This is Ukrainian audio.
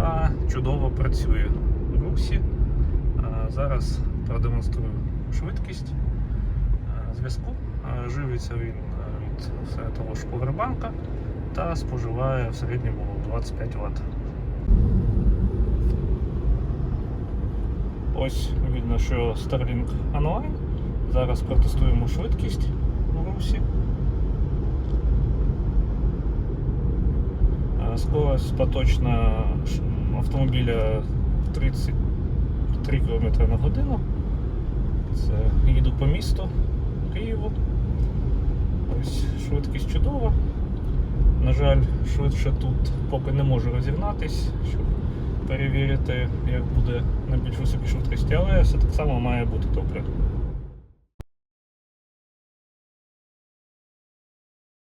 та чудово працює в русі. Зараз продемонструю швидкість зв'язку. Живиться він від того ж повербанка та споживає в середньому 25 Вт. Ось видно, що Starlink онлайн. Зараз протестуємо швидкість Скорость поточна автомобіля 33 км на годину. Це їду по місту Києву. Ось швидкість чудова. На жаль, швидше тут поки не можу розігнатись, щоб перевірити, як буде на більш високій швидкості, але все так само має бути добре.